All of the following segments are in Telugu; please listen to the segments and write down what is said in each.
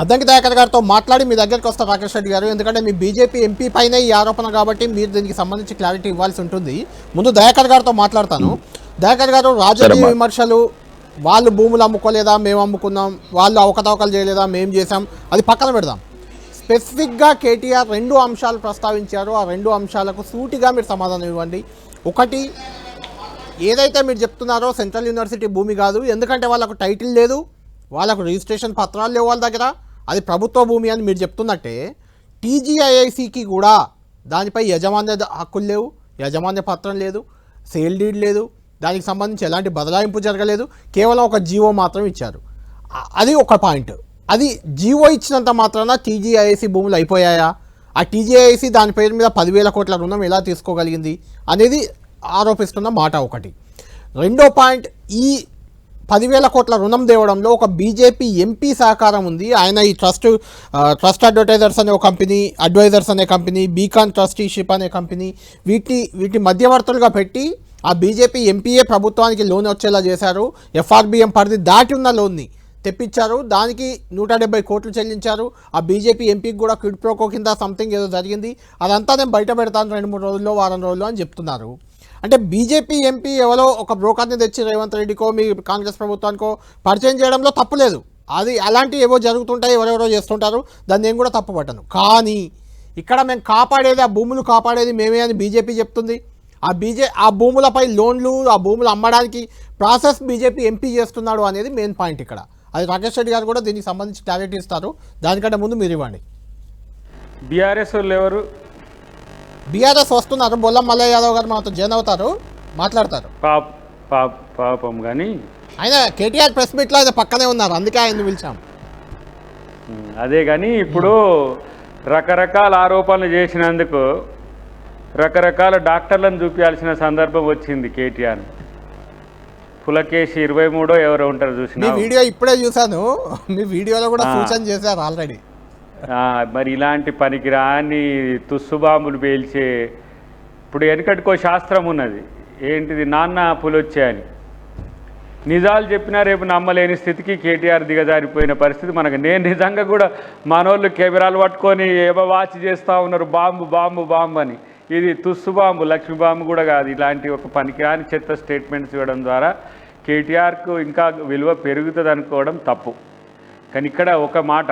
అద్దంకి దయాకర్ గారితో మాట్లాడి మీ దగ్గరికి వస్తా రాకేష్ రెడ్డి గారు. ఎందుకంటే మీ బీజేపీ ఎంపీ పైన ఈ ఆరోపణ కాబట్టి మీరు దీనికి సంబంధించి క్లారిటీ ఇవ్వాల్సి ఉంటుంది. ముందు దయాకర్ గారితో మాట్లాడతాను. దయాకర్ గారు రాజకీయ. విమర్శలు వాళ్ళు భూములు అమ్ముకోలేదా మేము అమ్ముకున్నాం వాళ్ళు అవకతవకలు చేయలేదా మేము చేసాం అది పక్కన పెడదాం. స్పెసిఫిక్గా కేటీఆర్ రెండు అంశాలు ప్రస్తావించారు. ఆ రెండు అంశాలకు సూటిగా మీరు సమాధానం ఇవ్వండి. ఒకటి ఏదైతే మీరు చెప్తున్నారో సెంట్రల్ యూనివర్సిటీ భూమి కాదు. ఎందుకంటే వాళ్ళకు టైటిల్ లేదు. వాళ్ళకు రిజిస్ట్రేషన్ పత్రాలు లేవు వాళ్ళ దగ్గర. అది ప్రభుత్వ భూమి అని మీరు చెప్తున్నట్టే టీజీఐఐసికి కూడా దానిపై యజమాన్య హక్కులు లేవు యజమాన్య పత్రం లేదు సేల్ డీడ్ లేదు. దానికి సంబంధించి ఎలాంటి బదలాయింపు జరగలేదు. కేవలం ఒక జీవో మాత్రం ఇచ్చారు. అది ఒక పాయింట్. అది జీవో ఇచ్చినంత మాత్రాన టీజీఐఐసి భూములు అయిపోయాయా? ఆ టీజీఐసి దాని పేరు మీద పదివేల కోట్ల రుణం ఎలా తీసుకోగలిగింది అనేది ఆరోపిస్తున్న మాట ఒకటి. రెండో పాయింట్ ఈ పదివేల కోట్ల రుణం తేవడంలో ఒక బీజేపీ ఎంపీ సహకారం ఉంది. ఆయన ఈ ట్రస్ట్ ట్రస్ట్ అడ్వర్టైజర్స్ అనే ఒక కంపెనీ అడ్వైజర్స్ అనే కంపెనీ బీకాన్ ట్రస్టీషిప్ అనే కంపెనీ వీటి వీటి మధ్యవర్తులుగా పెట్టి ఆ బీజేపీ ఎంపీఏ ప్రభుత్వానికి లోన్ వచ్చేలా చేశారు. ఎఫ్ఆర్బిఎం పరిధి దాటి ఉన్న లోన్ని తెప్పించారు. దానికి నూట డెబ్బై కోట్లు చెల్లించారు. ఆ బీజేపీ ఎంపీకి కూడా క్విడ్ ప్రోకో కింద సంథింగ్ ఏదో జరిగింది. అదంతా నేను బయట పెడతాను రెండు మూడు రోజుల్లో వారం రోజుల్లో అని చెప్తున్నారు. అంటే బీజేపీ ఎంపీ ఎవరో ఒక బ్రోకర్ని తెచ్చి రేవంత్ రెడ్డికో మీ కాంగ్రెస్ ప్రభుత్వానికో పరిచయం చేయడంలో తప్పు లేదు. అది అలాంటి ఏవో జరుగుతుంటాయి ఎవరెవరో చేస్తుంటారు దాన్ని నేను కూడా తప్పు పట్టను. కానీ ఇక్కడ మేము కాపాడేది ఆ భూములు కాపాడేది మేమే అని బీజేపీ చెప్తుంది. ఆ బీజే ఆ భూములపై లోన్లు ఆ భూములు అమ్మడానికి ప్రాసెస్ బీజేపీ ఎంపీ చేస్తున్నాడు అనేది మెయిన్ పాయింట్ ఇక్కడ. అది రాకేష్ రెడ్డి గారు కూడా దీనికి సంబంధించి క్లారిటీ ఇస్తారు. దానికంటే ముందు మీరు ఇవ్వండి. బీఆర్ఎస్ వాళ్ళు ఎవరు? బీఆర్ఎస్ వస్తున్నారు బొల్లం మల్లయ్య యాదవ్ గారు మనతో జాయిన్ అవుతారు. మాట్లాడతారు. పాప కానీ. ఆయన కేటీఆర్ ప్రెస్ మీట్లో ఆయన పక్కనే ఉన్నారు. అందుకే ఆయన్ని పిలిచాం. అదే కానీ ఇప్పుడు రకరకాల ఆరోపణలు చేసినందుకు రకరకాల డాక్టర్లను చూపించాల్సిన సందర్భం వచ్చింది కేటీఆర్. పులకేసి ఇరవై మూడో ఎవరో ఉంటారు చూసిన వీడియో ఇప్పుడే చూశాను. మీ వీడియోలో కూడా సూచన చేశారు ఆల్రెడీ. మరి ఇలాంటి పనికిరాని తుస్సుబాంబులు పేల్చే ఇప్పుడు వెనకటికో శాస్త్రం ఉన్నది. ఏంటిది? నాన్న పులొచ్చాయని నిజాలు చెప్పినా రేపు నమ్మలేని స్థితికి కేటీఆర్ దిగజారిపోయిన పరిస్థితి మనకు. నేను నిజంగా కూడా మనోళ్ళు కెమెరాలు పట్టుకొని ఏవో వాచ్ చేస్తూ ఉన్నారు బాంబు బాంబు బాంబు అని. ఇది తుస్సు బాంబు లక్ష్మి బాంబు కూడా కాదు. ఇలాంటి ఒక పనికిరాని చెత్త స్టేట్మెంట్స్ ఇవ్వడం ద్వారా కేటీఆర్కు ఇంకా విలువ పెరుగుతుంది అనుకోవడం తప్పు. కానీ ఇక్కడ ఒక మాట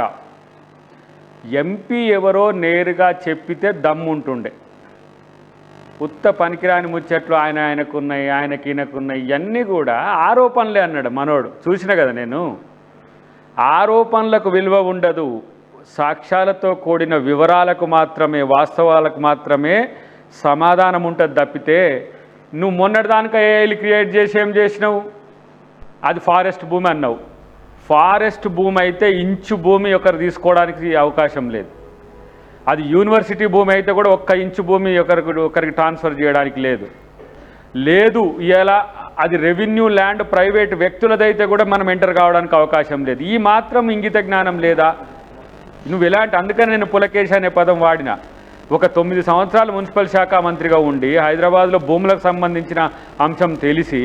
ఎంపీ ఎవరో నేరుగా చెప్పితే దమ్ముంటుండే. ఉత్త పనికిరాని ముచ్చట్లు ఆయన ఆయనకున్నాయి ఆయనకి ఈయనకున్నాయి ఇవన్నీ కూడా ఆరోపణలే అన్నాడు మనోడు. చూసిన కదా నేను? ఆరోపణలకు విలువ ఉండదు. సాక్ష్యాలతో కూడిన వివరాలకు మాత్రమే వాస్తవాలకు మాత్రమే సమాధానం ఉంటుంది తప్పితే నువ్వు మొన్నటిదానిక ఏఐలు క్రియేట్ చేసి ఏం చేసినావు? అది ఫారెస్ట్ భూమి అన్నావు. ఫారెస్ట్ భూమి అయితే ఇంచు భూమి ఒకరు తీసుకోవడానికి అవకాశం లేదు. అది యూనివర్సిటీ భూమి అయితే కూడా ఒక్క ఇంచు భూమి ఒకరికి ఒకరికి ట్రాన్స్ఫర్ చేయడానికి లేదు. లేదు ఇలా అది రెవెన్యూ ల్యాండ్ ప్రైవేట్ వ్యక్తులదైతే కూడా మనం ఎంటర్ కావడానికి అవకాశం లేదు. ఈ మాత్రం ఇంగిత జ్ఞానం లేదా? నువ్వు ఎలాంటి అందుకని నేను పులకేశ్ అనే పదం వాడిన. ఒక తొమ్మిది సంవత్సరాలు మున్సిపల్ శాఖ మంత్రిగా ఉండి హైదరాబాద్లో భూములకు సంబంధించిన అంశం తెలిసి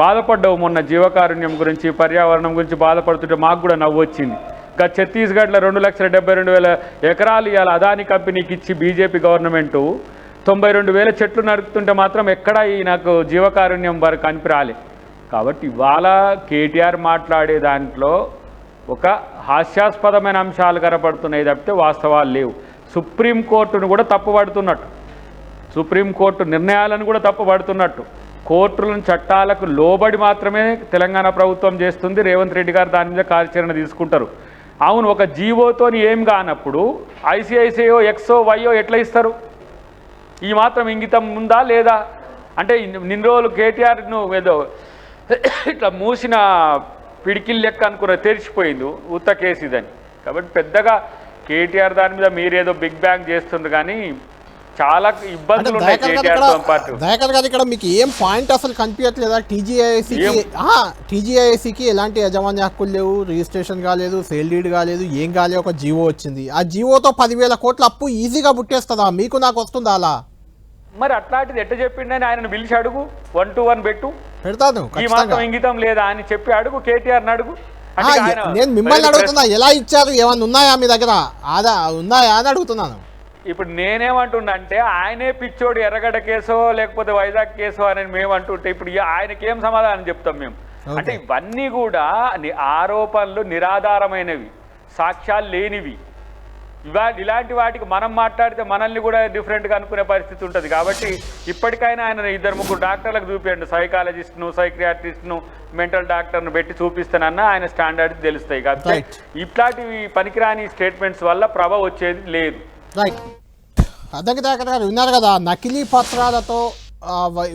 బాధపడ్డావు మొన్న జీవకారుణ్యం గురించి పర్యావరణం గురించి బాధపడుతుంటే మాకు కూడా నవ్వు వచ్చింది. ఇంకా ఛత్తీస్గఢ్లో రెండు లక్షల డెబ్బై రెండు వేల ఎకరాలు ఇవాళ అదాని కంపెనీకి ఇచ్చి బీజేపీ గవర్నమెంటు. తొంభై రెండు వేల చెట్లు నరుకుతుంటే మాత్రం ఎక్కడా ఈ నాకు జీవకారుణ్యం వరకు కనిపిరాలి. కాబట్టి ఇవాళ కేటీఆర్ మాట్లాడే దాంట్లో ఒక హాస్యాస్పదమైన అంశాలు కనపడుతున్నాయి తప్పితే వాస్తవాలు లేవు. సుప్రీంకోర్టును కూడా తప్పుపడుతున్నట్టు. సుప్రీంకోర్టు నిర్ణయాలను కూడా తప్పుపడుతున్నట్టు. కోర్టులను చట్టాలకు లోబడి మాత్రమే తెలంగాణ ప్రభుత్వం చేస్తుంది. రేవంత్ రెడ్డి గారు దాని మీద కార్యాచరణ తీసుకుంటారు. అవును ఒక జీవోతోని ఏం కానప్పుడు ఐసిఐసిఐ ఎక్సో వైఓ ఎట్లా ఇస్తారు? ఈ మాత్రం ఇంగితం ఉందా లేదా? అంటే నిన్న రోజులు కేటీఆర్ను ఏదో ఇట్లా మూసిన పిడికిల్ లెక్క అనుకున్న తెరిచిపోయింది ఉత్త కేసు ఇదని కాబట్టి పెద్దగా కేటీఆర్ దాని మీద మీరేదో బిగ్ బ్యాంగ్ చేస్తుంది కానీ చాలా ఇబ్బందులు ఉన్నాయి దయాకర్ గారు కేటీఆర్ ఇక్కడ మీకు ఏం పాయింట్ అసలు కనిపించట్లేదా? టీజీఐసికి ఎలాంటి యజమాన్య హక్కులు లేవు రిజిస్ట్రేషన్ కాలేదు సేల్ డీడ్ కాలేదు ఏం కాలేదు ఒక జీవో వచ్చింది. ఆ జీవోతో పదివేల కోట్ల అప్పు ఈజీగా పుట్టేస్తుందా? మీకు నాకు వస్తుందా అలా? మరి అట్లాంటిది ఎట్ట చెప్పిండని ఆయనను పిలిచి అడుగు వన్ టు వన్ పెట్టు. పెడతాను ఈ మాత్రం ఇంగితం లేదా అని చెప్పి అడుగు కేటీఆర్ని అడుగు. ఆయన నేను మిమ్మల్ని అడుగుతున్నా ఎలా ఇచ్చారు ఏమన్నా ఉన్నాయా మీ దగ్గర? ఆదా ఉన్నాయా అని అడుగుతున్నాను. ఇప్పుడు నేనేమంటున్నా అంటే ఆయనే పిచ్చోడు ఎర్రగడ్డ కేసో లేకపోతే వైజాగ్ కేసో అని మేము అంటుంటే ఇప్పుడు ఆయనకి ఏం సమాధానం చెప్తాం మేము. అంటే ఇవన్నీ కూడా ఆరోపణలు నిరాధారమైనవి సాక్ష్యాలు లేనివి. ఇవా ఇలాంటి వాటికి మనం మాట్లాడితే మనల్ని కూడా డిఫరెంట్గా అనుకునే పరిస్థితి ఉంటుంది. కాబట్టి ఇప్పటికైనా ఆయన ఇద్దరు ముగ్గురు డాక్టర్లకు చూపించండి సైకాలజిస్ట్ను సైక్రియాట్రిస్ట్ను మెంటల్ డాక్టర్ను పెట్టి చూపిస్తానన్నా ఆయన స్టాండర్డ్ తెలుస్తాయి. కాబట్టి. ఇట్లాంటివి పనికిరాని స్టేట్మెంట్స్ వల్ల ప్రభ వచ్చేది లేదు. రైట్ అద్దెకి దాకా గారు విన్నారు కదా నకిలీ పత్రాలతో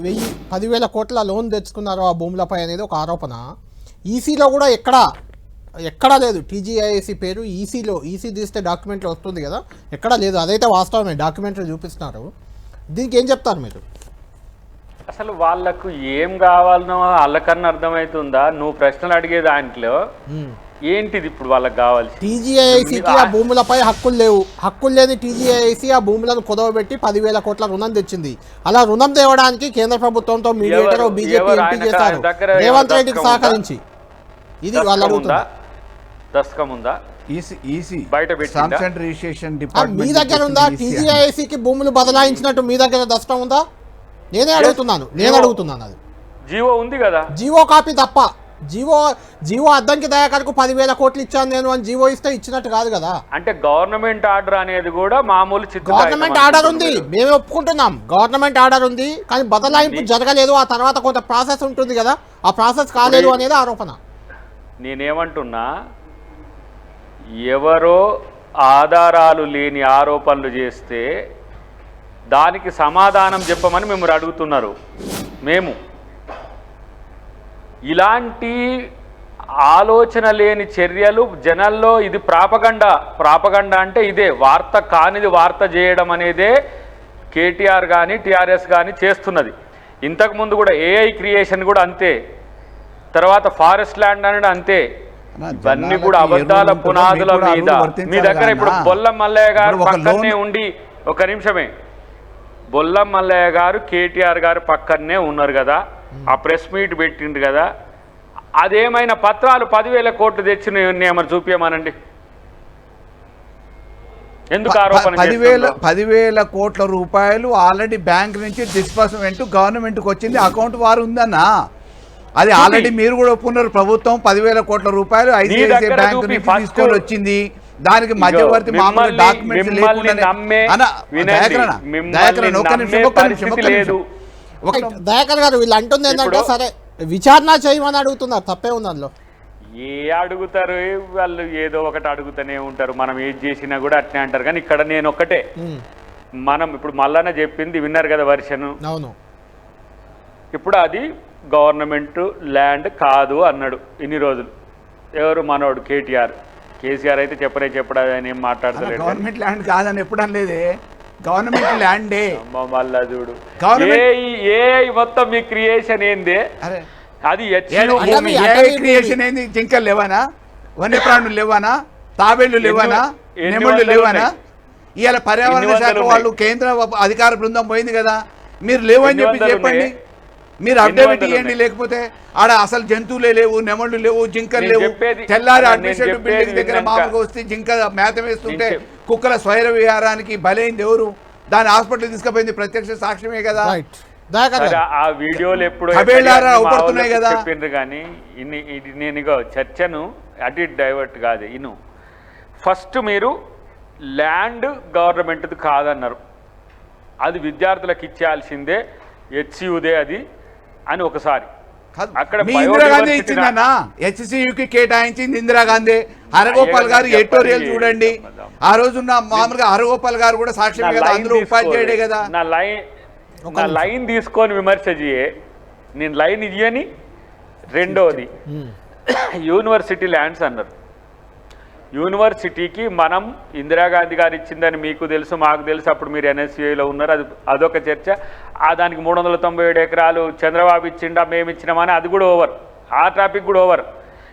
వెయ్యి పదివేల కోట్ల లోన్ తెచ్చుకున్నారు ఆ భూములపై అనేది ఒక ఆరోపణ. ఈసీలో కూడా ఎక్కడ ఎక్కడా లేదు. టీజీఐఏసీ పేరు ఈసీలో ఈసీ తీస్తే డాక్యుమెంట్లో వస్తుంది కదా ఎక్కడా లేదు. అదైతే వాస్తవమే డాక్యుమెంట్లు చూపిస్తున్నారు. దీనికి ఏం చెప్తారు మీరు? అసలు వాళ్ళకు ఏం కావాలనో వాళ్ళకన్నా అర్థమవుతుందా? నువ్వు ప్రశ్నలు అడిగే దాంట్లో ఏంటిది ఇప్పుడు వాళ్ళకి కావాల్సి? టీజీఐఐసికి ఆ భూములపై హక్కులు లేవు. హక్కులు లేని టీజీఐఐసి ఆ భూములను కుదవబెట్టి పదివేల కోట్ల రుణం తెచ్చింది. అలా రుణం తేవడానికి కేంద్ర ప్రభుత్వంతో మీడియేటర్ బీజేపీ ఎంపీ చేశారు? రేవంత్ రెడ్డికి? సహకరించి. ఇది వాళ్ళు దస్కం ఉందా? మీ దగ్గర ఉందా? టీజీఐఐసికి భూములు బదలాయించినట్టు మీ దగ్గర దస్తం ఉందా? నేనే అడుగుతున్నాను. నేను అడుగుతున్నాను అది. జీవో ఉంది కదా? జీవో కాపీ తప్ప G O G O Addanki దయాకర్కు పదివేల కోట్లు ఇచ్చాను నేను అని జీవో ఇస్తే ఇచ్చినట్టు కాదు కదా. అంటే గవర్నమెంట్ ఆర్డర్ అనేది కూడా మామూలు గవర్నమెంట్ ఆర్డర్ ఉంది. మేము ఒప్పుకుంటున్నాం. గవర్నమెంట్ ఆర్డర్ ఉంది. కానీ బదలాయింపు జరగలేదు. ఆ తర్వాత కొంత ప్రాసెస్ ఉంటుంది కదా. ఆ ప్రాసెస్ కాలేదు అనేది ఆరోపణ. నేనేమంటున్నా ఎవరో ఆధారాలు లేని ఆరోపణలు చేస్తే దానికి సమాధానం చెప్పమని మిమ్మల్ని అడుగుతున్నారు. మేము. ఇలాంటి ఆలోచన లేని చర్యలు జనాల్లో ఇది ప్రాపగండ. ప్రాపగండ అంటే ఇదే వార్త కానిది వార్త చేయడం అనేదే కేటీఆర్ కానీ టీఆర్ఎస్ కానీ చేస్తున్నది. ఇంతకుముందు కూడా ఏఐ క్రియేషన్ కూడా అంతే. తర్వాత ఫారెస్ట్ ల్యాండ్ అనేది అంతే. ఇవన్నీ కూడా అబద్ధాల పునాదుల మీద. మీ దగ్గర ఇప్పుడు. బొల్లం మల్లయ్య గారు పక్కనే ఉండి ఒక నిమిషమే. బొల్లం మల్లయ్య గారు కేటీఆర్ గారు పక్కనే ఉన్నారు కదా. ఆ ప్రెస్ మీట్ పెట్టిండ్రు కదా. అదేమైనా పత్రాలు పదివేల కోట్లు తెచ్చిన ఏమని చూపించమనండి ఎందుకు ఆరోపణ పదివేల? పదివేల కోట్ల రూపాయలు ఆల్రెడీ బ్యాంక్ నుంచి డిస్బర్స్మెంట్ గవర్నమెంట్కి వచ్చింది. అకౌంట్ వారు ఉందన్నా. అది ఆల్రెడీ మీరు కూడా ఒప్పుకున్నారు. ప్రభుత్వం పదివేల కోట్ల రూపాయలు ఐసిఐసిఐ బ్యాంక్ నుంచి తీసుకొని వచ్చింది. దానికి మధ్యవర్తి మామూలు డాక్యుమెంట్స్ లేకుండా దయాకర్ గారు వీళ్ళు అంటుంది ఏంటంటే సరే విచారణ చేయమని అడుగుతున్నారు తప్పే ఉంది అందులో. ఏ అడుగుతారు? వాళ్ళు ఏదో ఒకటి అడుగుతూనే ఉంటారు. మనం ఏది చేసినా కూడా అట్నే అంటారు. కానీ ఇక్కడ నేను ఒక్కటే. మనం ఇప్పుడు మల్లన్న చెప్పింది విన్నారు కదా వర్షన్? అవును. ఇప్పుడు అది గవర్నమెంట్ ల్యాండ్ కాదు అన్నాడు ఇన్ని రోజులు. ఎవరు? మనోడు కేటీఆర్. కేసీఆర్ అయితే చెప్పరే చెప్పడా ఆయన ఏం మాట్లాడతలేడు. గవర్నమెంట్ ల్యాండ్ కాదని ఎప్పుడు అనలేదే. గవర్నమెంట్ ల్యాండే మళ్ళా చూడు. Government- ఏ ఏ మొత్తం మీ క్రియేషన్ ఏంది? అది క్రియేషన్ ఏంది జింకలు లేవానా? వన్యప్రాణులు లేవానా? తాబేళ్ళు లేవానా? నెమళ్ళు లేవానా? ఇవాళ పర్యావరణ శాఖ వాళ్ళు కేంద్ర అధికార బృందం పోయింది కదా. మీరు లేవని చెప్పి చెప్పండి? మీరు అప్డేట్ ఇవ్వండి? లేకపోతే ఆడ అసలు జంతువులే లేవు నెమళ్ళు లేవు జింకలు లేవు. తెల్లారి అడ్మినిస్ట్రేటివ్ బిల్డింగ్ దగ్గర మామూలుగా వస్తే జింక మేత వేస్తుంటే కుక్కల స్వైర విహారానికి బలైంది ఎవరు? దాని హాస్పిటల్ తీసుకుపోయింది ప్రత్యక్ష సాక్ష్యమే కదా. ఆ వీడియోలు ఎప్పుడు అవుపడుతున్నాయి కదా. చెప్పిండ్రు కానీ ఇన్ని ఇది నేను చర్చను అటు ఇటు డైవర్ట్ కాదు ఇను. ఫస్ట్ మీరు ల్యాండ్ గవర్నమెంట్ది కాదన్నారు. అది విద్యార్థులకు ఇచ్చేయాల్సిందే హెచ్యుదే అది అని ఒకసారి. అక్కడ ఇందిరాగాంధీ ఇచ్చిందన్నా హెచ్సియుకి కేటాయించింది ఇందిరాగాంధీ హరగోపాల్ గారు ఎడిటోరియల్. చూడండి. ఆ రోజున్న మామూలుగా హరగోపాల్ గారు కూడా సాక్ష్యం నా కదా అందులో ఉపాధ్యాయుడే. కదా. నా లైన్ నా లైన్ తీసుకొని విమర్శ చేయే. నేను లైన్ ఇయ్యని రెండోది. యూనివర్సిటీ ల్యాండ్స్ అన్నారు. యూనివర్సిటీకి మనం ఇందిరాగాంధీ గారు ఇచ్చిందని మీకు తెలుసు మాకు తెలుసు అప్పుడు మీరు ఎన్ఎస్యూలో ఉన్నారు అది అదొక చర్చ. ఆ దానికి మూడు వందల తొంభై ఏడు ఎకరాలు చంద్రబాబు ఇచ్చిండా మేము ఇచ్చినామని అది కూడా ఓవర్. ఆ టాపిక్ కూడా ఓవర్.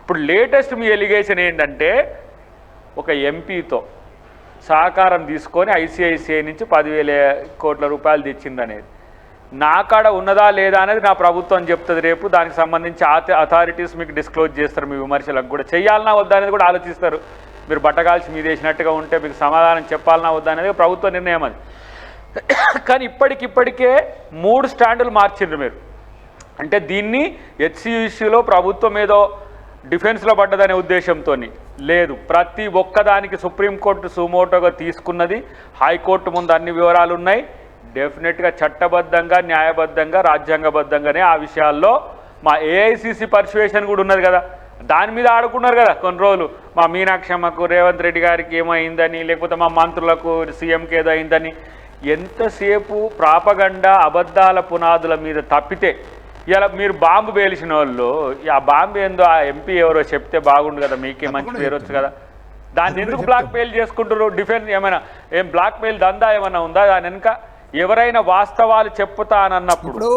ఇప్పుడు లేటెస్ట్ మీ ఎలిగేషన్ ఏంటంటే ఒక ఎంపీతో సహకారం తీసుకొని ఐసిఐసిఐ నుంచి పదివేల కోట్ల రూపాయలు తెచ్చిందనేది. నా కాడ ఉన్నదా లేదా అనేది నా ప్రభుత్వం చెప్తుంది రేపు దానికి సంబంధించి అథారిటీస్ మీకు డిస్క్లోజ్ చేస్తారు మీ విమర్శలకు కూడా. చేయాలన్నా వద్దా అనేది కూడా ఆలోచిస్తారు. మీరు బట్టగాల్చి మీద వేసినట్టుగా ఉంటే మీకు సమాధానం చెప్పాలన్నా వద్దా అనేది ప్రభుత్వ నిర్ణయం అది. కానీ ఇప్పటికిప్పటికే మూడు స్టాండులు మార్చిండ్రు మీరు. అంటే దీన్ని హెచ్సి ప్రభుత్వం ఏదో డిఫెన్స్లో పడ్డదనే ఉద్దేశంతో లేదు ప్రతి ఒక్కదానికి సుప్రీంకోర్టు సుమోటోగా తీసుకున్నది. హైకోర్టు ముందు అన్ని వివరాలు ఉన్నాయి డెఫినెట్గా చట్టబద్ధంగా న్యాయబద్ధంగా రాజ్యాంగబద్ధంగానే ఆ విషయాల్లో మా ఏఐసిసి పర్సువేషన్ కూడా ఉన్నది కదా. దాని మీద ఆడుకున్నారు కదా కొన్ని రోజులు. మా మీనాక్షమ్మకు రేవంత్ రెడ్డి గారికి ఏమైందని లేకపోతే మా మంత్రులకు సీఎంకి ఏదో అయిందని. ఎంతసేపు ప్రాపగండ అబద్ధాల పునాదుల మీద తప్పితే ఇలా మీరు బాంబు పేలిసిన వాళ్ళు ఆ బాంబు ఏందో ఆ ఎంపీ ఎవరో చెప్తే బాగుండు కదా మీకే మంచి పేరు వచ్చు కదా. దాన్ని ఎందుకు బ్లాక్ మెయిల్ చేసుకుంటారు డిఫెన్స్ ఏమైనా ఏం బ్లాక్ మెయిల్ దందా ఏమైనా ఉందా? దాని వెనుక ఎవరైనా వాస్తవాలు చెప్పుతానన్నప్పుడు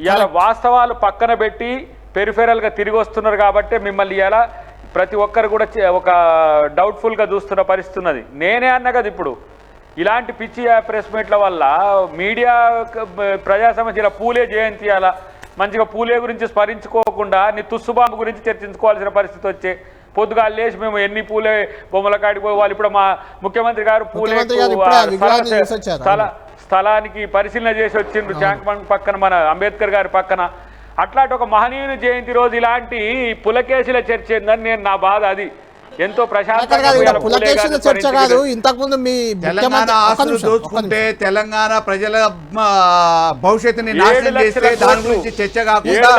ఇవాళ వాస్తవాలు పక్కన పెట్టి పెరిఫెరల్గా తిరిగి వస్తున్నారు కాబట్టి మిమ్మల్ని ఇలా ప్రతి ఒక్కరు కూడా ఒక డౌట్ఫుల్గా చూస్తున్న పరిస్థితి ఉన్నది నేనే అన్న కదా ఇప్పుడు. ఇలాంటి పిచ్చి ప్రెస్ మీట్ల వల్ల మీడియా ప్రజా సమస్యల పూలే జయంతి అలా మంచిగా పూలే గురించి స్మరించుకోకుండా నీ తుస్సుబాంబు గురించి చర్చించుకోవాల్సిన పరిస్థితి వచ్చే పొద్దుగాలు లేచి మేము ఎన్ని పూలే బొమ్మల కాడికి వాళ్ళు ఇప్పుడు మా ముఖ్యమంత్రి గారు పూలే స్థలానికి పరిశీలన చేసి వచ్చిండ్రు ట్యాంక్ పక్కన మన అంబేద్కర్ గారి పక్కన. అట్లాంటి ఒక మహనీయుని జయంతి రోజు ఇలాంటి పులకేశీల చర్చ ఏందని నేను నా బాధ అది ఎంతో ప్రశాంతంగా చర్చ కాదు ఇంతకుముందు మీ తెలంగాణ ఆస్తులు దోచుకుంటే. తెలంగాణ ప్రజల భవిష్యత్తుని నాశనం చేస్తే దాని. గురించి చర్చ కాకుండా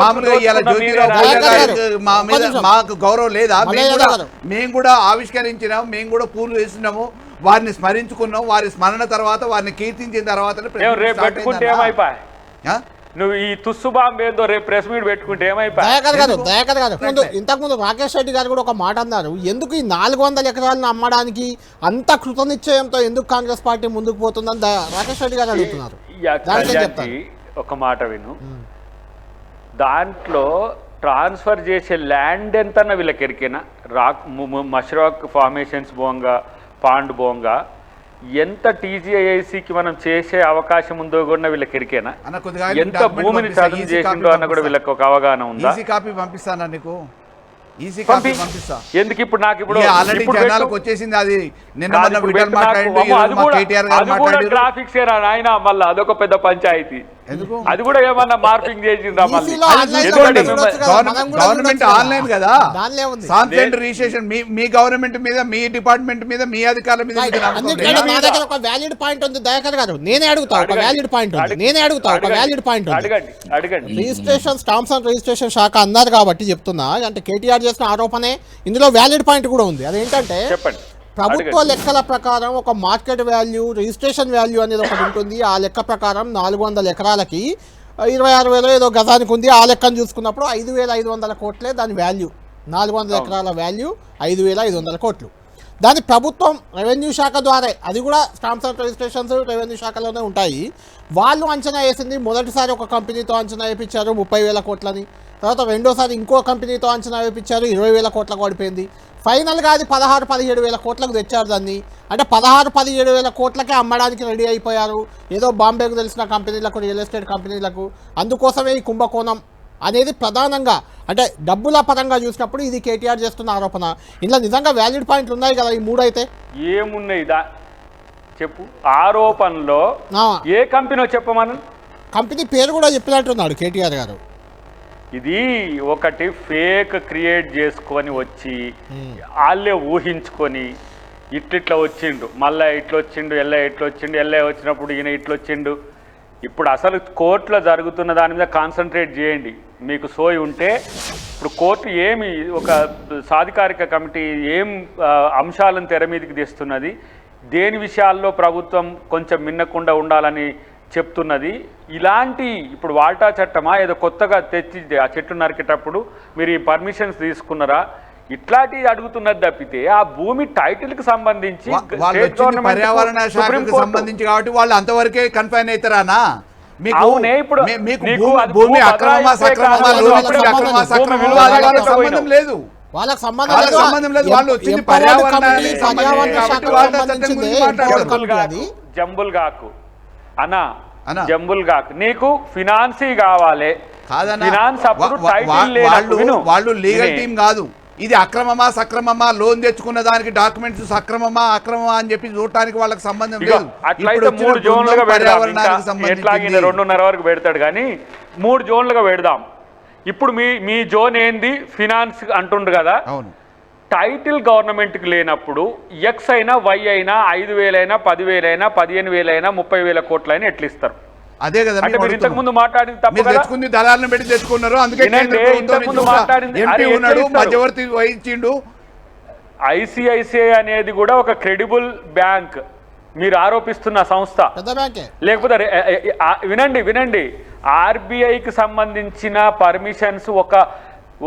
మామూలుగా ఇవాళ జ్యోతిరావు మా మీద. మాకు గౌరవం లేదా మేము కూడా. మేము కూడా ఆవిష్కరించినాం మేము కూడా పూలు వేసినాము వారిని స్మరించుకున్నాం వారి స్మరణ తర్వాత వారిని కీర్తించిన తర్వాత రేపు పెట్టుకుంటే ఏమైపోయి నువ్వు ఈ తుస్సు బాంబు ఏందో రేపు ప్రెస్ మీట్ పెట్టుకుంటే ఏమైపోయి దయాకర్ గారు ఎందుకు? దయాకర్ గారు ముందు ఇంతకు ముందు రాకేష్ రెడ్డి గారు కూడా ఒక మాట అన్నారు. ఎందుకు ఈ నాలుగు వందల ఎకరాలను అమ్మడానికి అంత కృతనిశ్చయంతో ఎందుకు కాంగ్రెస్ పార్టీ ముందుకు పోతుందని రాకేష్ రెడ్డి గారు అడుగుతున్నారు. ఒక మాట విను. దాంట్లో ట్రాన్స్ఫర్ చేసే ల్యాండ్ ఎంతన్నా వీళ్ళకి ఎరికేనా? రాక్ మష్రాక్ ఫార్మేషన్స్ బోంగా పాండ్ బోంగా ఎంత టీజీఐఐసికి మనం చేసే అవకాశం ఉందో కూడా వీళ్ళకి ఎరికేనా ఎంత భూమిని చదువు చేసిండో కాపీ అన్న కూడా. వీళ్ళకి ఒక అవగాహన ఉందా? కాపీ పంపిస్తానా నీకు? కాపీ పంపిస్తా. ఎందుకు ఇప్పుడు నాకు ఇప్పుడు ఆల్రెడీ జనాలకు. వచ్చేసింది అది. నిన్న మొన్న కేటీఆర్ గారు గ్రాఫిక్స్ ఏనా మళ్ళీ అదొక పెద్ద పంచాయతీ. అది కూడా ఏమన్నా మార్పింగ్ మళ్ళీ? కూడా గవర్నమెంట్ ఆన్లైన్ కదా. దానిలో ఉంది. సాంసెంట్ రిజిస్ట్రేషన్ మీ మీ గవర్నమెంట్ మీద మీ డిపార్ట్మెంట్ మీద మీ అధికారుల మీద? నా దగ్గర ఒక వ్యాలిడ్ పాయింట్ ఉంది దయాకర్ గారు. నేనే అడుగుతా ఒక. వ్యాలిడ్ పాయింట్ ఉంది. నేనే అడుగుతా ఒక. వ్యాలిడ్ పాయింట్ ఉంది. అడగండి. అడగండి. రిజిస్ట్రేషన్ స్టాంప్స్ అండ్ రిజిస్ట్రేషన్ శాఖ అన్నారు కాబట్టి చెప్తున్నా అంటే కేటీఆర్ చేసిన ఆరోపణే ఇందులో వ్యాలిడ్ పాయింట్ కూడా ఉంది. అదేంటంటే చెప్పండి. ప్రభుత్వ. లెక్కల ప్రకారం ఒక మార్కెట్ వాల్యూ రిజిస్ట్రేషన్ వాల్యూ అనేది ఒకటి ఉంటుంది. ఆ లెక్క ప్రకారం నాలుగు వందల ఎకరాలకి ఇరవై ఆరు వేలు ఏదో గజానికి ఉంది. ఆ లెక్కను చూసుకున్నప్పుడు ఐదు వేల ఐదు వందల కోట్లే దాని వాల్యూ. నాలుగు వందల. ఎకరాల వాల్యూ ఐదు వేల ఐదు వందల కోట్లు. దాని ప్రభుత్వం రెవెన్యూ శాఖ ద్వారా అది కూడా స్టాంప్స్ అండ్ రిజిస్ట్రేషన్స్ రెవెన్యూ శాఖలోనే ఉంటాయి. వాళ్ళు అంచనా వేసింది మొదటిసారి ఒక కంపెనీతో అంచనా వేయించారు ముప్పై వేల కోట్లని. తర్వాత రెండోసారి ఇంకో కంపెనీతో అంచనా వేయించారు ఇరవై వేల కోట్లకు పడిపోయింది ఫైనల్గా అది పదహారు పదిహేడు వేల కోట్లకు తెచ్చారు దాన్ని. అంటే పదహారు పదిహేడు వేల కోట్లకే అమ్మడానికి రెడీ అయిపోయారు. ఏదో బాంబేకు తెలిసిన కంపెనీలకు రియల్ ఎస్టేట్ కంపెనీలకు. అందుకోసమే ఈ కుంభకోణం అనేది ప్రధానంగా అంటే డబ్బుల పరంగా చూసినప్పుడు ఇది కేటీఆర్ చేస్తున్న ఆరోపణ. ఇందులో నిజంగా వ్యాలిడ్ పాయింట్లు ఉన్నాయి కదా ఈ మూడు అయితే ఏమున్నాయి దా? చెప్పు. ఆరోపణలో ఏ కంపెనీ చెప్పమను? కంపెనీ పేరు కూడా చెప్పినట్టున్నాడు కేటీఆర్ గారు. ఇది ఒకటి ఫేక్ క్రియేట్ చేసుకొని వచ్చి వాళ్ళే ఊహించుకొని ఇట్లిట్లా వచ్చిండు మళ్ళా ఇట్లా వచ్చిండు ఎల్ల ఇట్లా వచ్చిండు ఎల్ల వచ్చినప్పుడు ఈయన ఇట్లా వచ్చిండు ఇప్పుడు అసలు కోర్టులో జరుగుతున్న దాని మీద కాన్సన్ట్రేట్ చేయండి. మీకు సోయి ఉంటే ఇప్పుడు కోర్టు ఏమి ఒక సాధికారిక కమిటీ ఏం అంశాలను తెర మీదకి తెస్తున్నది? దేని విషయాల్లో ప్రభుత్వం కొంచెం మిన్నకుండా ఉండాలని చెప్తున్నది. ఇలాంటి ఇప్పుడు వాల్టా చట్టమా? ఏదో కొత్తగా తెచ్చి ఆ చెట్టు నరికేటప్పుడు మీరు ఈ పర్మిషన్స్ తీసుకున్నారా? ఇట్లాంటివి అడుగుతున్నది తప్పితే ఆ భూమి సంబంధించి స్టేట్ వచ్చింది గవర్నమెంట్ పర్యావరణ సంబంధించి కాబట్టి వాళ్ళు అంతవరకే కన్ఫైన్ అవుతారానా? మీకు అవునే, ఇప్పుడు మీకు భూమి- అక్రమమా సక్రమమా అక్రమమా సంబంధం లేదు. సక్రమమా వాళ్ళకి సంబంధం లేకపోయినా. లేదు. వాళ్ళకి సంబంధం లేదు. సంబంధం లేదు. వాళ్ళు వచ్చింది సంబంధించి పర్యావరణ కాబట్టి వాళ్ళ. ఎంపవర్డ్ జంబుల్ గాకు అది జంబుల్ గాకు. నీకు ఫినాన్సీ కావాలి. ఫినాన్స్ అప్పుడు టైటిల్ వాళ్ళు లీగల్. టీం కాదు. ఇది అక్రమమా సక్రమమా లోన్ తెచ్చుకున్న దానికి డాక్యుమెంట్స్ సక్రమమా అక్రమమా అని చెప్పి చూడటానికి వాళ్ళకి సంబంధం లేదు. అట్లయితే మూడు జోన్లుగా పెడదాం. రెండున్నర వరకు పెడతాడు కానీ మూడు జోన్లుగా పెడదాం. ఇప్పుడు మీ మీ జోన్ ఏంది? ఫినాన్స్ అంటుండ్రు కదా. అవును. టైటిల్ గవర్నమెంట్కి లేనప్పుడు ఎక్స్ అయినా వై అయినా ఐదు వేలైనా పదివేలైనా పదిహేను వేలైనా ముప్పై వేల కోట్లైనా ఎట్లా ఇస్తారు అదే కదా అంటే మీరు ఇంతకు. ముందు మాట్లాడింది తప్పు తెచ్చుకుంది దళాలను పెట్టి తెచ్చుకున్నారు అందుకే ఇంతకు ముందు మాట్లాడింది. ఎంపీ ఉన్నాడు ఇస్తారు? మధ్యవర్తి వహించిండు ఐసిఐసిఐ అనేది కూడా ఒక క్రెడిబుల్ బ్యాంక్ మీరు ఆరోపిస్తున్న సంస్థ పెద్ద బ్యాంకే లేకపోతే వినండి వినండి ఆర్బీఐకి సంబంధించిన పర్మిషన్స్ ఒక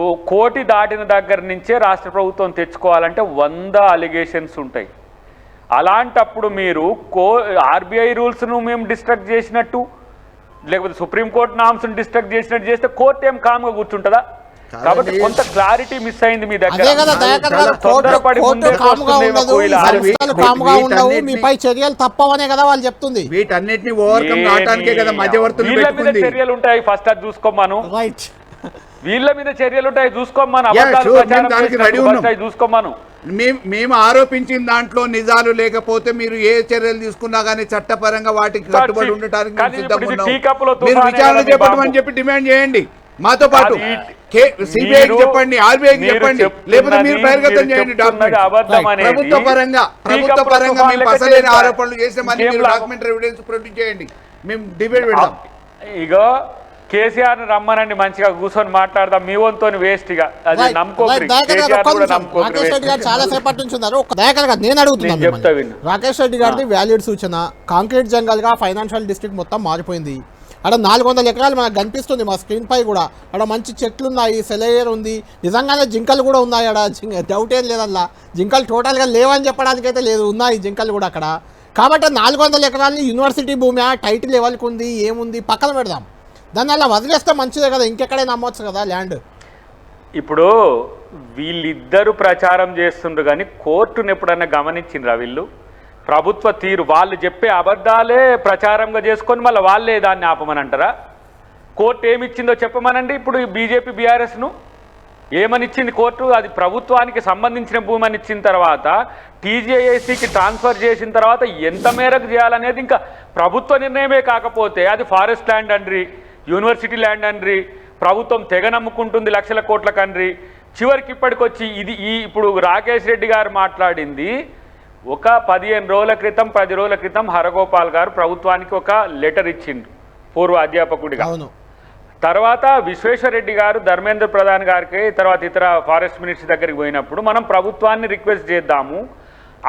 ఓ కోటి దాటిన దగ్గర నుంచే రాష్ట్ర ప్రభుత్వం తెచ్చుకోవాలంటే వంద అలిగేషన్స్ ఉంటాయి. అలాంటప్పుడు మీరు కో ఆర్బీఐ రూల్స్ను మేము డిస్ట్రక్ట్ చేసినట్టు లేకపోతే సుప్రీంకోర్టు నామ్స్ను డిస్ట్రక్ట్ చేసినట్టు చేస్తే కోర్టు ఏం కామ్గా కూర్చుంటుందా? కాబట్టి. కొంత క్లారిటీ మిస్ అయింది మీ దగ్గర. తొందరపడి మీపై చర్యలు తప్పవనే కదా వాళ్ళు చెప్తుంది. వీటన్నిటిని ఓవర్కమ్ కావడానికే కదా మధ్యవర్తులు వీళ్ళ మీద పెట్టుకుంది. చర్యలు ఉంటాయి ఫస్ట్ అది చూసుకోమను. రైట్ వీళ్ళ మీద చర్యలు ఉంటాయి చూసుకోమను. చూసుకోమను. మేము ఆరోపించిన దాంట్లో నిజాలు లేకపోతే మీరు ఏ చర్యలు తీసుకున్నా కానీ చట్టపరంగా వాటికి కట్టుబడి ఉండటానికి మీరు విచారణ చేపట్టమని. చెప్పి డిమాండ్ చేయండి. మాతో పాటు సిబిఐకి చెప్పండి ఆర్బీఐకి చెప్పండి. లేకపోతే మీరు బహిర్గతం చేయండి ప్రభుత్వ పరంగా ప్రభుత్వ పరంగా మేము అసలైన. ఆరోపణలు లాభం? డాక్యుమెంటరీ ఎవిడెన్స్ ప్రొడ్యూస్ చేయండి. మేము డిబేట్ పెడదాం. ఇగో కేసీఆర్ని రమ్మనండి మంచిగా కూర్చొని మాట్లాడదాం. మీ వంతో వేస్ట్ ఇక. అది. నమ్ముకోకరి కేసీఆర్ కూడా రాకేష్ రెడ్డి గారు. చాలా సేపటి నుంచి ఉన్నారు. ఒక దయాకర్ నేను అడుగుతున్నాను నేను చెప్తా మిమ్మల్ని. విను. రాకేష్ రెడ్డి గారిది వ్యాలిడ్ సూచన. కాంక్రీట్ జంగల్గా ఫైనాన్షియల్ డిస్ట్రిక్ట్ మొత్తం మారిపోయింది. అక్కడ నాలుగు వందల ఎకరాలు మనకు కనిపిస్తుంది మా స్క్రీన్ పై కూడా. అక్కడ మంచి చెట్లు ఉన్నాయి సెలయేర్ ఉంది. నిజంగానే జింకలు కూడా ఉన్నాయి అక్కడ. డౌట్ ఏం లేదల్లా. జింకలు టోటల్గా లేవని చెప్పడానికి అయితే లేదు. ఉన్నాయి జింకలు కూడా అక్కడ. కాబట్టి నాలుగు వందల ఎకరాలని యూనివర్సిటీ భూమి టైటిల్ లెవెల్కి ఉంది ఏముంది పక్కన పెడదాం. దాన్ని అలా వదిలేస్తే మంచిదే కదా ఇంకెక్కడైనా అమ్మవచ్చు కదా ల్యాండ్. ఇప్పుడు వీళ్ళిద్దరు ప్రచారం చేస్తుండ్రు కానీ కోర్టును ఎప్పుడన్నా గమనించిండ్రా వీళ్ళు? ప్రభుత్వ తీరు వాళ్ళు చెప్పే అబద్ధాలే ప్రచారంగా చేసుకొని మళ్ళీ వాళ్ళే దాన్ని ఆపమని అంటారా కోర్టు ఏమిచ్చిందో చెప్పమనండి ఇప్పుడు ఈ బీజేపీ బీఆర్ఎస్ను? ఏమని ఇచ్చింది కోర్టు? అది ప్రభుత్వానికి సంబంధించిన భూమి అని ఇచ్చిన తర్వాత టీజేఏసీకి ట్రాన్స్ఫర్ చేసిన తర్వాత ఎంత మేరకు చేయాలనేది ఇంకా ప్రభుత్వ నిర్ణయమే కాకపోతే అది ఫారెస్ట్ ల్యాండ్ అండ్రి. యూనివర్సిటీ ల్యాండ్ అండ్రి ప్రభుత్వం తెగ నమ్ముకుంటుంది లక్షల కోట్ల కండ్రి. చివరికి ఇప్పటికొచ్చి ఇది ఈ ఇప్పుడు రాకేష్ రెడ్డి గారు మాట్లాడింది ఒక పదిహేను రోజుల క్రితం పది రోజుల క్రితం హరగోపాల్ గారు ప్రభుత్వానికి ఒక లెటర్ ఇచ్చిండు పూర్వ అధ్యాపకుడిగా. తర్వాత విశ్వేశ్వరరెడ్డి గారు ధర్మేంద్ర ప్రధాన్ గారికి తర్వాత ఇతర ఫారెస్ట్ మినిస్టర్ దగ్గరికి పోయినప్పుడు మనం ప్రభుత్వాన్ని రిక్వెస్ట్ చేద్దాము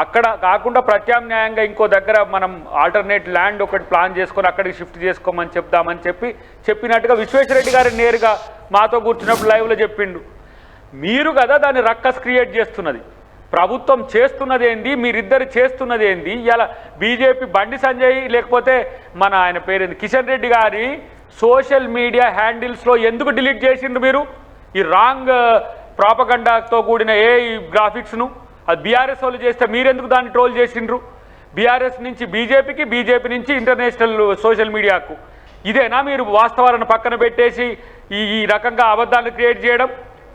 అక్కడ కాకుండా ప్రత్యామ్నాయంగా ఇంకో దగ్గర మనం ఆల్టర్నేట్ ల్యాండ్ ఒకటి ప్లాన్ చేసుకొని అక్కడికి షిఫ్ట్ చేసుకోమని చెప్దామని చెప్పి చెప్పినట్టుగా విశ్వేశ్వరరెడ్డి గారు నేరుగా మాతో కూర్చున్నప్పుడు లైవ్లో చెప్పిండు. మీరు కదా దాన్ని రక్కస్ క్రియేట్ చేస్తున్నది. ప్రభుత్వం చేస్తున్నది ఏంది? మీరిద్దరు చేస్తున్నది ఏంది? ఇలా బీజేపీ బండి సంజయ్ లేకపోతే మన ఆయన పేరేంది? కిషన్ రెడ్డి గారి సోషల్ మీడియా హ్యాండిల్స్లో ఎందుకు డిలీట్ చేసిండ్రు మీరు? ఈ రాంగ్ ప్రాపగండాతో uh, కూడిన ఏ గ్రాఫిక్స్ను అది బీఆర్ఎస్ వాళ్ళు చేస్తే మీరెందుకు దాన్ని ట్రోల్ చేసిండ్రు? బీఆర్ఎస్ నుంచి బీజేపీకి బీజేపీ నుంచి ఇంటర్నేషనల్ సోషల్ మీడియాకు ఇదేనా మీరు వాస్తవాలను పక్కన పెట్టేసి ఈ ఈ రకంగా అబద్ధాలు క్రియేట్ చేయడం?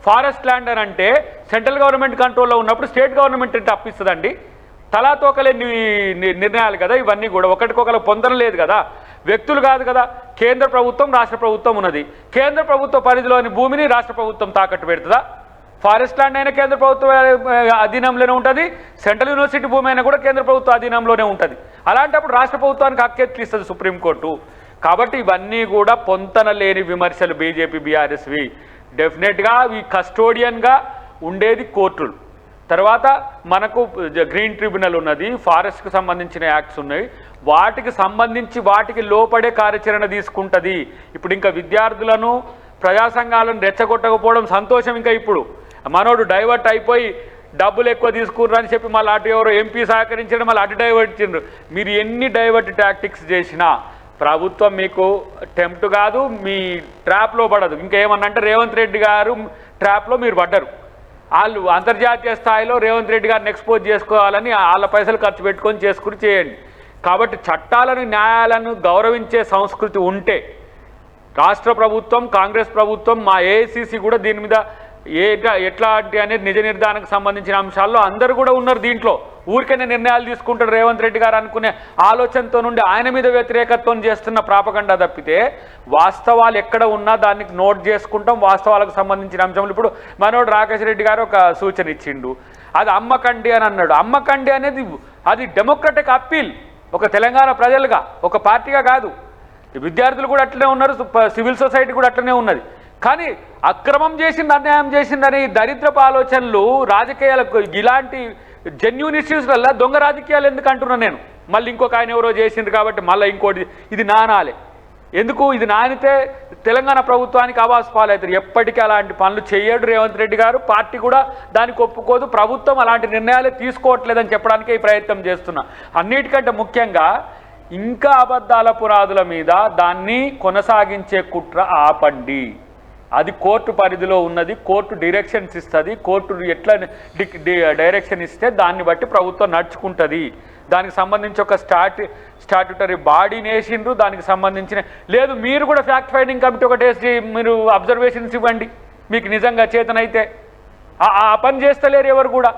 ఫారెస్ట్ ల్యాండ్ అని అంటే సెంట్రల్ గవర్నమెంట్ కంట్రోల్లో ఉన్నప్పుడు స్టేట్ గవర్నమెంట్ అంటే అప్పిస్తుందండి తలాతోకలేని ని- నిర్ణయాలు కదా ఇవన్నీ కూడా. ఒకటికొకరు పొందడం లేదు కదా. వ్యక్తులు కాదు కదా. కేంద్ర ప్రభుత్వం రాష్ట్ర ప్రభుత్వం ఉన్నది. కేంద్ర ప్రభుత్వ పరిధిలోని భూమిని రాష్ట్ర ప్రభుత్వం తాకట్టు పెడుతుందా? ఫారెస్ట్ ల్యాండ్ అయినా కేంద్ర ప్రభుత్వ అధీనంలోనే ఉంటుంది. సెంట్రల్ యూనివర్సిటీ భూమి అయినా కూడా కేంద్ర ప్రభుత్వ అధీనంలోనే ఉంటుంది. అలాంటప్పుడు రాష్ట్ర ప్రభుత్వానికి హక్కెట్లు ఇస్తుంది సుప్రీంకోర్టు కాబట్టి ఇవన్నీ కూడా పొంతన లేని విమర్శలు బీజేపీ బీఆర్ఎస్వి. డెఫినెట్గా ఈ కస్టోడియన్గా ఉండేది కోర్టులు. తర్వాత మనకు జ- గ్రీన్ ట్రిబ్యునల్ ఉన్నది. ఫారెస్ట్కి సంబంధించిన యాక్ట్స్ ఉన్నాయి. వాటికి సంబంధించి వాటికి లోపడే కార్యాచరణ తీసుకుంటుంది. ఇప్పుడు ఇంకా విద్యార్థులను ప్రజా సంఘాలను రెచ్చగొట్టకపోవడం సంతోషం ఇంకా ఇప్పుడు. మనోడు డైవర్ట్ అయిపోయి డబ్బులు ఎక్కువ తీసుకుర్రని చెప్పి మళ్ళీ అటు ఎవరో ఎంపీ సహకరించడం మళ్ళీ అటు డైవర్ట్ ఇచ్చిండ్రు. మీరు ఎన్ని డైవర్ట్ టాక్టిక్స్ చేసినా ప్రభుత్వం మీకు టెంప్ట్ కాదు మీ ట్రాప్లో పడదు. ఇంకేమన్నా అంటే రేవంత్ రెడ్డి గారు ట్రాప్లో మీరు పడ్డరు. వాళ్ళు అంతర్జాతీయ స్థాయిలో రేవంత్ రెడ్డి గారిని ఎక్స్పోజ్ చేసుకోవాలని వాళ్ళ పైసలు ఖర్చు పెట్టుకొని చేసుకుని చేయండి. కాబట్టి చట్టాలను న్యాయాలను గౌరవించే సంస్కృతి ఉంటే రాష్ట్ర ప్రభుత్వం కాంగ్రెస్ ప్రభుత్వం మా ఏఐసిసి కూడా దీని మీద ఏ ఎట్లాంటి అనేది నిజ నిర్ధారణకు సంబంధించిన అంశాల్లో అందరూ కూడా ఉన్నారు దీంట్లో. ఊరికనే నిర్ణయాలు తీసుకుంటాడు రేవంత్ రెడ్డి గారు అనుకునే ఆలోచనతో నుండి ఆయన మీద వ్యతిరేకత్వం చేస్తున్న ప్రాపకండా తప్పితే వాస్తవాలు ఎక్కడ ఉన్నా దాన్ని నోట్ చేసుకుంటాం. వాస్తవాలకు సంబంధించిన అంశంలో ఇప్పుడు మనోడు రాకేష్ రెడ్డి గారు ఒక సూచన ఇచ్చిండు. అది అమ్మకండి అని అన్నాడు. అమ్మకండి అనేది అది డెమోక్రటిక్ అప్పీల్ ఒక తెలంగాణ ప్రజలుగా ఒక పార్టీగా కాదు. విద్యార్థులు కూడా అట్లనే ఉన్నారు. సివిల్ సొసైటీ కూడా అట్లనే ఉన్నది. కానీ అక్రమం చేసింది అన్యాయం చేసిందని దరిద్రపు ఆలోచనలు రాజకీయాలకు ఇలాంటి జెన్యున్ ఇష్యూస్లల్లో దొంగ రాజకీయాలు ఎందుకు అంటున్నాను నేను? మళ్ళీ ఇంకొక ఆయన ఎవరో చేసింది కాబట్టి మళ్ళీ ఇంకోటి ఇది నానాలే ఎందుకు? ఇది నానితే తెలంగాణ ప్రభుత్వానికి ఆవాస్ పాలవుతారు. ఎప్పటికీ అలాంటి పనులు చేయడు రేవంత్ రెడ్డి గారు. పార్టీ కూడా దానికి ఒప్పుకోదు. ప్రభుత్వం అలాంటి నిర్ణయాలు తీసుకోవట్లేదని చెప్పడానికే ఈ ప్రయత్నం చేస్తున్నా. అన్నిటికంటే ముఖ్యంగా ఇంకా అబద్ధాల పునాదుల మీద దాన్ని కొనసాగించే కుట్ర ఆపండి. అది కోర్టు పరిధిలో ఉన్నది కోర్టు డైరెక్షన్స్ ఇస్తుంది కోర్టు ఎట్లా డి- డైరెక్షన్ ఇస్తే దాన్ని బట్టి ప్రభుత్వం నడుచుకుంటుంది. దానికి సంబంధించి ఒక స్టాట్ స్టాట్యుటరీ బాడీని వేసిండ్రు దానికి సంబంధించిన లేదు మీరు కూడా ఫ్యాక్ట్ ఫైండింగ్ కమిటీ ఒకటి వేసి మీరు అబ్జర్వేషన్స్ ఇవ్వండి. మీకు నిజంగా చేతనైతే. ఆ- ఆ పని చేస్తలేరు ఎవరు కూడా.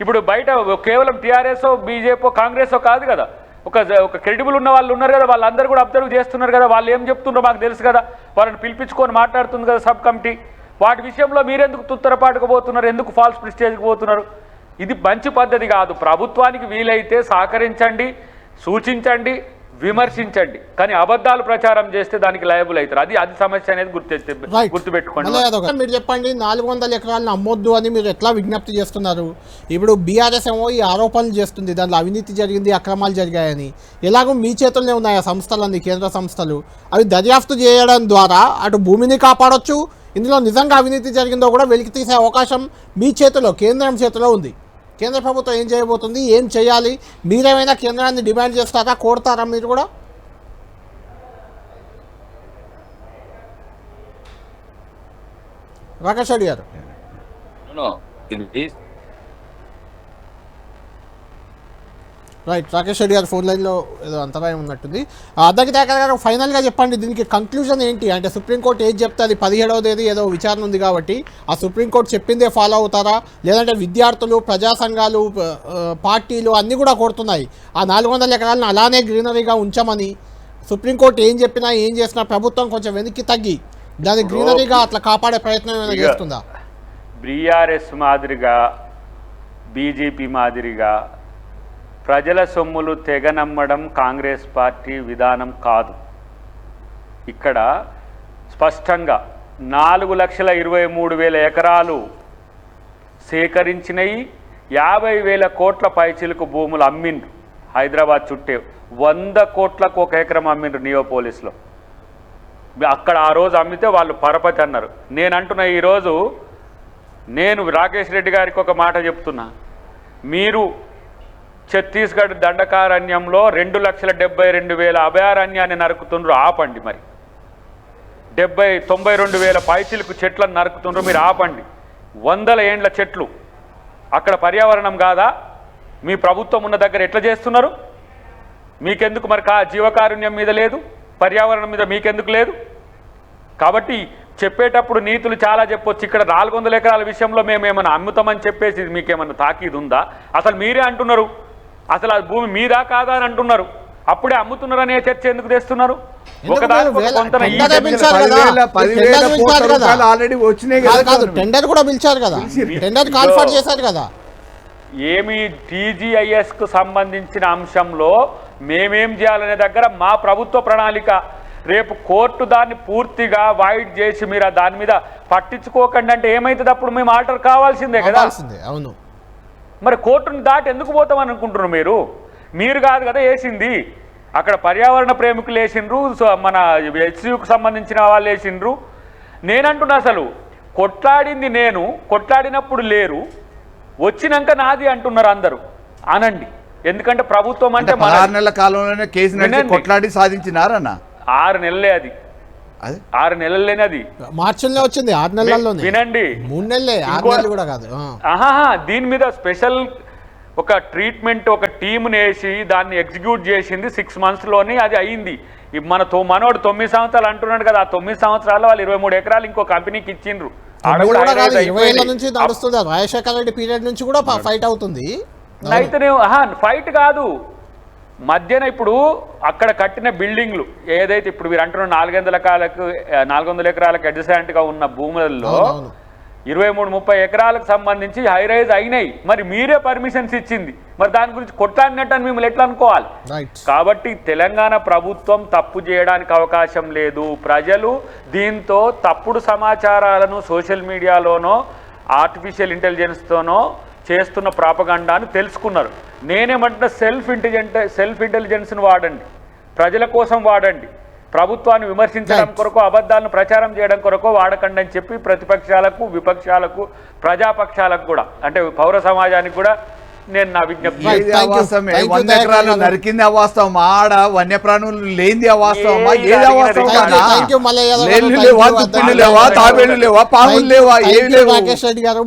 ఇప్పుడు బయట కేవలం టీఆర్ఎస్ బీజేపీ కాంగ్రెస్ కాదు కదా. ఒక ఒక క్రెడిబుల్ ఉన్న వాళ్ళు ఉన్నారు కదా వాళ్ళందరూ కూడా అబ్జర్వ్ చేస్తున్నారు కదా వాళ్ళు ఏం చెప్తున్నారో మాకు తెలుసు కదా వాళ్ళని పిలిపించుకొని మాట్లాడుతుంది కదా సబ్ కమిటీ. వాటి విషయంలో మీరెందుకు తుత్తరపాటుకు పోతున్నారు ఎందుకు ఫాల్స్ ప్రిస్టేజ్కి పోతున్నారు? ఇది మంచి పద్ధతి కాదు. ప్రభుత్వానికి వీలైతే సహకరించండి సూచించండి విమర్శించండి. కానీ అబద్ధాలు ప్రచారం చేస్తే దానికి లయబుల్ అవుతారు. అది అది సమస్య అనేది గుర్తు గుర్తుపెట్టుకోండి. మీరు చెప్పండి నాలుగు వందల ఎకరాలను అమ్మొద్దు అని మీరు ఎట్లా విజ్ఞప్తి చేస్తున్నారు? ఇప్పుడు బీఆర్ఎస్ ఏమో ఈ ఆరోపణలు చేస్తుంది దాంట్లో అవినీతి జరిగింది అక్రమాలు జరిగాయని. ఎలాగో మీ చేతుల్లోనే ఉన్నాయి ఆ సంస్థలన్నీ కేంద్ర సంస్థలు. అవి దర్యాప్తు చేయడం ద్వారా అటు భూమిని కాపాడొచ్చు ఇందులో నిజంగా అవినీతి జరిగిందో కూడా వెలికి తీసే అవకాశం మీ చేతిలో కేంద్రం చేతిలో ఉంది. కేంద్ర ప్రభుత్వం ఏం చేయబోతుంది? ఏం చేయాలి? మీరేమైనా కేంద్రాన్ని డిమాండ్ చేస్తారా? కోరుతారా మీరు కూడా? రాకేష్ రెడ్డి గారు. ఇది రైట్ రాకేష్ రెడ్డి గారు ఫోన్ లైన్లో ఏదో అంతరాయం ఉన్నట్టుంది. అద్దకి దాకా గారు ఫైనల్గా చెప్పండి దీనికి కంక్లూజన్ ఏంటి? అంటే సుప్రీంకోర్టు ఏది చెప్తే అది పదిహేడవ తేదీ ఏదో విచారణ ఉంది కాబట్టి ఆ సుప్రీంకోర్టు చెప్పిందే ఫాలో అవుతారా? లేదంటే విద్యార్థులు ప్రజా సంఘాలు పార్టీలు అన్నీ కూడా కోరుతున్నాయి ఆ నాలుగు వందల ఎకరాలను అలానే గ్రీనరీగా ఉంచమని సుప్రీంకోర్టు ఏం చెప్పినా ఏం చేసినా ప్రభుత్వం కొంచెం వెనక్కి తగ్గి దాన్ని గ్రీనరీగా అట్లా కాపాడే ప్రయత్నం ఏమైనా చేస్తుందా? బీఆర్ఎస్ మాదిరిగా బీజేపీ మాదిరిగా ప్రజల సొమ్ములు తెగ నమ్మడం కాంగ్రెస్ పార్టీ విధానం కాదు. ఇక్కడ స్పష్టంగా నాలుగు లక్షల ఇరవై మూడు వేల ఎకరాలు సేకరించినవి యాభై వేల కోట్ల పైచిలకు భూములు అమ్మిండ్రు. హైదరాబాద్ చుట్టే వంద కోట్లకు ఒక ఎకరం అమ్మిండ్రు నియోపోలిస్లో. అక్కడ ఆ రోజు అమ్మితే వాళ్ళు పరపతి అన్నారు. నేను అంటున్న ఈరోజు నేను రాకేష్ రెడ్డి గారికి ఒక మాట చెప్తున్నా. మీరు ఛత్తీస్గఢ్ దండకారణ్యంలో రెండు లక్షల డెబ్బై రెండు వేల అభయారణ్యాన్ని నరుకుతుండ్రు. ఆపండి మరి. డెబ్బై తొంభై రెండు వేల పైచిలకు చెట్లను నరుకుతుండ్రు మీరు. ఆపండి. వందల ఏండ్ల చెట్లు. అక్కడ పర్యావరణం కాదా? మీ ప్రభుత్వం ఉన్న దగ్గర ఎట్లా చేస్తున్నారు? మీకెందుకు మరి కా జీవకారుణ్యం మీద లేదు? పర్యావరణం మీద మీకెందుకు లేదు? కాబట్టి చెప్పేటప్పుడు నీతులు చాలా చెప్పొచ్చు. ఇక్కడ నాలుగు వందల ఎకరాల విషయంలో మేము ఏమైనా అమ్ముతామని చెప్పేసి మీకేమైనా తాకీదు ఉందా అసలు మీరే అంటున్నారు. అసలు ఆ భూమి మీదా కాదా అని అంటున్నారు. అప్పుడే అమ్ముతున్నారు అనే చర్చ ఎందుకు తెస్తున్నారు? టెండర్ కూడా పిలిచారు కదా. టెండర్ చేశారు కదా. ఏమి టీజీఐఎస్కు సంబంధించిన అంశంలో మేమేం చేయాలనే దగ్గర మా ప్రభుత్వ ప్రణాళిక. రేపు కోర్టు దాన్ని పూర్తిగా వైడ్ చేసి మీరు దాని మీద పట్టించుకోకండి అంటే ఏమైతుంది? అప్పుడు మేము ఆర్డర్ కావాల్సిందే కదా. అవును. మరి కోర్టును దాటి ఎందుకు పోతామని అనుకుంటున్నారు మీరు? మీరు కాదు కదా వేసింది. అక్కడ పర్యావరణ ప్రేమికులు వేసిండ్రు మన హెచ్యుకు సంబంధించిన వాళ్ళు వేసిండ్రు. నేనంటున్నా అసలు కొట్లాడింది నేను కొట్లాడినప్పుడు లేరు వచ్చినాక నాది అంటున్నారు అందరూ. అనండి. ఎందుకంటే ప్రభుత్వం అంటే మన నెలల కాలంలోనే కేసు. కొట్లాడి సాధించినారన్న. ఆరు నెలలే అది. ఆరు నెలలేనే అది. మార్చిలో వచ్చింది ఆరు నెలల్లోనే. వినండి. మూడు నెలలే ఆరు నెలలు కూడా కాదు. ఆ. ఆహాహా దీని మీద స్పెషల్ ఒక ట్రీట్మెంట్ ఒక టీంని వేసి దాన్ని ఎగ్జిక్యూట్ చేసింది సిక్స్ మంత్స్లోని అది అయింది. మన తో మనోడు తొమ్మిది సంవత్సరాలు అంటున్నాడు కదా ఆ తొమ్మిది సంవత్సరాలు వాళ్ళు ఇరవై మూడు ఎకరాలు ఇంకో కంపెనీకి ఇచ్చిండ్రు. నుంచి నడుస్తుంది ఆ రాజశేఖర రెడ్డి పీరియడ్ నుంచి కూడా ఫైట్ అవుతుంది. అయితేనే ఆహా ఫైట్ కాదు. మధ్యన ఇప్పుడు అక్కడ కట్టిన బిల్డింగ్లు ఏదైతే ఇప్పుడు మీరు అంటున్న నాలుగు వందల ఎకరాలకు నాలుగు వందల ఎకరాలకు adjacent గా ఉన్న భూములలో. ఇరవై మూడు ముప్పై ఎకరాలకు సంబంధించి హైరైజ్ అయినాయి. మరి మీరే పర్మిషన్స్ ఇచ్చింది. మరి దాని గురించి కొట్లాడినట్టు అని మిమ్మల్ని ఎట్లా అనుకోవాలి? కాబట్టి తెలంగాణ ప్రభుత్వం తప్పు చేయడానికి అవకాశం లేదు. ప్రజలు దీంతో తప్పుడు సమాచారాలను సోషల్ మీడియాలోనో ఆర్టిఫిషియల్ ఇంటెలిజెన్స్తోనో చేస్తున్న ప్రాపగండాను తెలుసుకున్నారు. నేనేమంటున్నా సెల్ఫ్ ఇంటెలిజెంట్ సెల్ఫ్ ఇంటెలిజెన్స్ను వాడండి. ప్రజల కోసం వాడండి. ప్రభుత్వాన్ని విమర్శించడం. కొరకు అబద్ధాలను ప్రచారం చేయడం కొరకు వాడకండి అని చెప్పి ప్రతిపక్షాలకు విపక్షాలకు ప్రజాపక్షాలకు కూడా అంటే పౌర సమాజానికి కూడా నేను నా విజ్ఞప్తి వంద ఎకరాలు. నరికింది అవాస్తవం ఆడ వన్యప్రాణులు లేనిది అవాస్తవమా ఏది అవాస్తవం లేవా అర్థం లేవా పాములు లేవా ఏవి లేవు. రాకేష్ రెడ్డి గారు